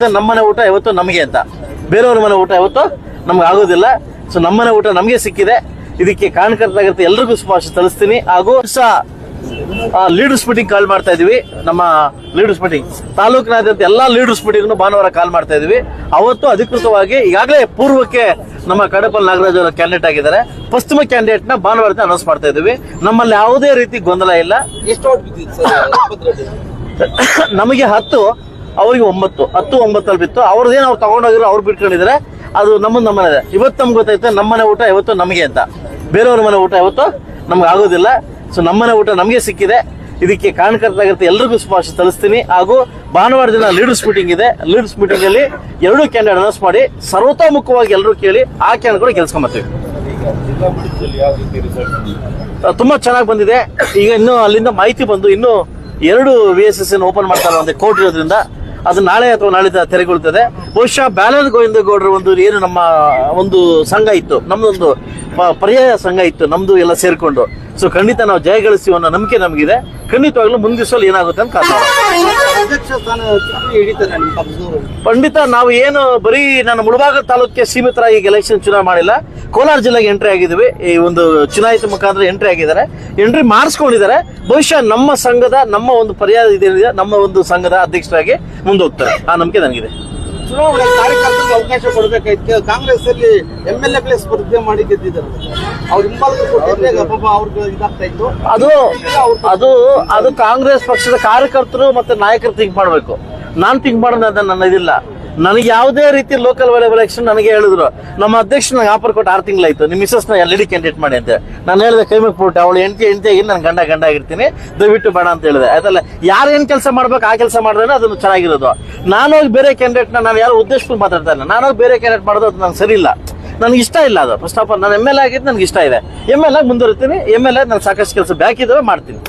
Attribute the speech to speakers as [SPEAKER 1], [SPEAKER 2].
[SPEAKER 1] ನಮ್ಮನೆ ಊಟ ಯಾವತ್ತು ನಮಗೆ ಅಂತ. ಬೇರೆಯವ್ರ ಮನೆ ಊಟ ಯಾವತ್ತು ನಮ್ಗೆ ಆಗೋದಿಲ್ಲ. ಸೊ ನಮ್ಮನೆ ಊಟ ನಮಗೆ ಸಿಕ್ಕಿದೆ. ಇದಕ್ಕೆ ಕಾರಣಕರ್ತರಾಗಿರುತ್ತೆ ಎಲ್ರಿಗೂ ಶುಭಾಶಯ ತಿಳಿಸ್ತೀನಿ ಹಾಗೂ ಸಹ ಲೀಡರ್ಸ್ ಮೀಟಿಂಗ್ ಕಾಲ್ ಮಾಡ್ತಾ ಇದೀವಿ. ನಮ್ಮ ಲೀಡರ್ಸ್ ಮೀಟಿಂಗ್ ತಾಲೂಕಿನಾದ್ಯಂತ ಎಲ್ಲಾ ಲೀಡರ್ಸ್ ಮೀಟಿಂಗ್ ಭಾನುವಾರ ಕಾಲ್ ಮಾಡ್ತಾ ಇದೀವಿ. ಅವತ್ತು ಅಧಿಕೃತವಾಗಿ ಈಗಾಗಲೇ ಪೂರ್ವಕ್ಕೆ ನಮ್ಮ ಕಡಪಲ್ ನಾಗರಾಜ್ ಅವರ ಕ್ಯಾಂಡಿಡೇಟ್ ಆಗಿದ್ದಾರೆ. ಪಶ್ಚಿಮ ಕ್ಯಾಂಡಿಡೇಟ್ನ ಭಾನುವಾರ ಅನೌನ್ಸ್ ಮಾಡ್ತಾ ಇದೀವಿ. ನಮ್ಮಲ್ಲಿ ಯಾವುದೇ ರೀತಿ ಗೊಂದಲ ಇಲ್ಲ. ನಮಗೆ ಹತ್ತು. ಅವರಿಗೆ ಒಂಬತ್ತು, ಹತ್ತು, ಒಂಬತ್ತಲ್ಲಿ ಬಿತ್ತು. ಅವ್ರದ್ದೇನು ಅವ್ರು ತಗೊಂಡೋಗಿರೋ ಅವ್ರು ಬಿಟ್ಕೊಂಡಿದ್ದಾರೆ. ಅದು ನಮ್ಮದು ನಮ್ಮನೆ ಇವತ್ತು ನಮ್ಗೆ ಗೊತ್ತಾಯ್ತು ನಮ್ಮನೆ ಊಟ ಇವತ್ತು ನಮಗೆ ಅಂತ. ಬೇರೆಯವ್ರ ಮನೆ ಊಟ ಇವತ್ತು ನಮ್ಗೆ ಆಗೋದಿಲ್ಲ. ಸೊ ನಮ್ಮನೆ ಊಟ ನಮಗೆ ಸಿಕ್ಕಿದೆ. ಇದಕ್ಕೆ ಕಾರಣಕರ್ತರಾಗಿರುತ್ತೆ ಎಲ್ರಿಗೂ ಶುಭಾಶಯ ತಲಿಸ್ತೀನಿ ಹಾಗೂ ಭಾನುವಾರ ದಿನ ಲೀಡರ್ಸ್ ಮೀಟಿಂಗ್ ಇದೆ. ಲೀಡರ್ಸ್ ಮೀಟಿಂಗ್ ಅಲ್ಲಿ ಎರಡೂ ಕ್ಯಾಂಡಿಡೇಟ್ ಅನೌನ್ಸ್ ಮಾಡಿ ಸರ್ವತೋಮುಖವಾಗಿ ಎಲ್ಲರೂ ಕೇಳಿ ಆ ಕ್ಯಾಂಡಿಡೇಟ್ ಕೂಡ ಗೆಲ್ಸ್ಕೊಂಬರ್ತೀವಿ ತುಂಬಾ ಚೆನ್ನಾಗಿ ಬಂದಿದೆ. ಈಗ ಇನ್ನು ಅಲ್ಲಿಂದ ಮಾಹಿತಿ ಬಂದು ಇನ್ನು ಎರಡು ವಿ ಎಸ್ ಎಸ್ ಓಪನ್ ಮಾಡ್ತಾರೆ ಒಂದು ಕೋರ್ಟ್ ಇರೋದ್ರಿಂದ ಅದು ನಾಳೆ ಅಥವಾ ನಾಳೆ ತೆರೆಗೊಳ್ತದೆ. ಬಹುಶಃ ಬ್ಯಾಲನ್ ಗೋವಿಂದ ಗೌಡರ ಒಂದು ಏನು ನಮ್ಮ ಒಂದು ಸಂಘ ಇತ್ತು. ನಮ್ದೊಂದು ಪರ್ಯಾಯ ಸಂಘ ಇತ್ತು. ನಮ್ದು ಎಲ್ಲ ಸೇರಿಕೊಂಡು. ಸೊ ಖಂಡಿತ ನಾವು ಜಯ ಗಳಿಸಿ ಅನ್ನೋ ನಂಬಿಕೆ ನಮಗಿದೆ. ಖಂಡಿತವಾಗ್ಲೂ ಮುಂದಿನ ಸಲ ಏನಾಗುತ್ತೆ ಅಂತ
[SPEAKER 2] ಕಾರಣ
[SPEAKER 1] ಖಂಡಿತ ನಾವು ಏನು ಬರೀ ನನ್ನ ಮುಳಬಾಗ ತಾಲೂಕಿಗೆ ಸೀಮಿತರಾಗಿ ಎಲೆಕ್ಷನ್ ಚುನಾವಣೆ ಮಾಡಿಲ್ಲ. ಕೋಲಾರ ಜಿಲ್ಲೆಗೆ ಎಂಟ್ರಿ ಆಗಿದ್ವಿ. ಈ ಒಂದು ಚುನಾಯಿತ ಮುಖಾಂತರ ಎಂಟ್ರಿ ಆಗಿದ್ದಾರೆ. ಎಂಟ್ರಿ ಮಾಡಿಸ್ಕೊಂಡಿದ್ದಾರೆ. ಬಹುಶಃ ನಮ್ಮ ಸಂಘದ ನಮ್ಮ ಒಂದು ಪರ್ಯಾಯ ಇದೇನಿದೆ ನಮ್ಮ ಒಂದು ಸಂಘದ ಅಧ್ಯಕ್ಷರಾಗಿ ಮುಂದೋಗ್ತಾರೆ. ಆ ನಂಬಿಕೆ ನನಗಿದೆ.
[SPEAKER 2] ಚುನಾವಣೆ ಕಾರ್ಯಕರ್ತರಿಗೆ ಅವಕಾಶ ಕೊಡಬೇಕಾಯ್ತು. ಕಾಂಗ್ರೆಸ್ ಅಲ್ಲಿ ಎಂ ಎಲ್ ಎ ಪ್ಲೇಸ್ ಸ್ಪರ್ಧೆ ಮಾಡಿ ಗೆದ್ದಿದ್ದಾರೆ. ಅವ್ರ ಹಿಂಬಾಲಕರು ಕೊಟ್ಟಿದ್ರೆ ಪಾಪ ಅವ್ರಿಗೆ ಇದಾಗ್ತಾ ಇತ್ತು.
[SPEAKER 1] ಅದು ಅದು ಅದು ಕಾಂಗ್ರೆಸ್ ಪಕ್ಷದ ಕಾರ್ಯಕರ್ತರು ಮತ್ತೆ ನಾಯಕರು ತಿಂಕ್ ಮಾಡಬೇಕು. ನಾನು ಥಿಂಕ್ ಮಾಡೋದು ನನ್ನ ಇದಿಲ್ಲ. ನನಗೆ ಯಾವುದೇ ರೀತಿ ಲೋಕಲ್ ಎಲೆಕ್ಷನ್ ನನಗೆ ಹೇಳಿದ್ರು. ನಮ್ಮ ಅಧ್ಯಕ್ಷ ನಂಗೆ ಆಫರ್ ಕೊಟ್ಟು ಆರು ತಿಂಗಳಾಯ್ತು. ನಿಮ್ಮ ಮಿಸಸ್ನ ಎಲ್ ಇಡಿ ಕ್ಯಾಂಡಿಡೇಟ್ ಮಾಡಿ ಅಂತ. ನಾನು ಹೇಳಿದೆ, ಕೈ ಮುಗ್ಬಿಟ್ಟು ಅವಳು ಹೆಂಡತಿ ಹೆಂಡತಿ ಆಗಿ ನಾನು ಗಂಡ ಗಂಡ ಆಗಿರ್ತೀನಿ. ದಯವಿಟ್ಟು ಬೇಡ ಅಂತ ಹೇಳಿದೆ. ಅದಲ್ಲ, ಯಾರು ಏನು ಕೆಲಸ ಮಾಡ್ಬೇಕು ಆ ಕೆಲಸ ಮಾಡಿದ್ರೆ ಅದನ್ನು ಚೆನ್ನಾಗಿರೋದು. ನಾನು ಬೇರೆ ಕ್ಯಾಂಡಿಡೇಟ್ನ ನಾನು ಯಾರು ಉದ್ದೇಶಕ್ಕೆ ಮಾತಾಡ್ತಾ ಇಲ್ಲ. ನಾನು ಹೋಗಿ ಬೇರೆ ಕ್ಯಾಂಡಿಡೇಟ್ ಮಾಡೋದು ಅದು ನಂಗೆ ಸರಿ ಇಲ್ಲ ನನಗೆ ಇಷ್ಟ ಇಲ್ಲ ಅದು. ಫಸ್ಟ್ ಆಫ್ ಆಲ್ ನಾನು ಎಂ ಎಲ್ ಎ ಆಗಿದ್ದು ನನಗೆ ಇಷ್ಟ ಇದೆ. ಎಂ ಎಲ್ ಆಗಿ ಮುಂದುವರಿತೀನಿ. ಎಂ ಎಲ್ ಎ ನಾನು ಸಾಕಷ್ಟು ಕೆಲಸ ಬ್ಯಾಕ್ ಇದ್ದಾವೆ ಮಾಡ್ತೀನಿ.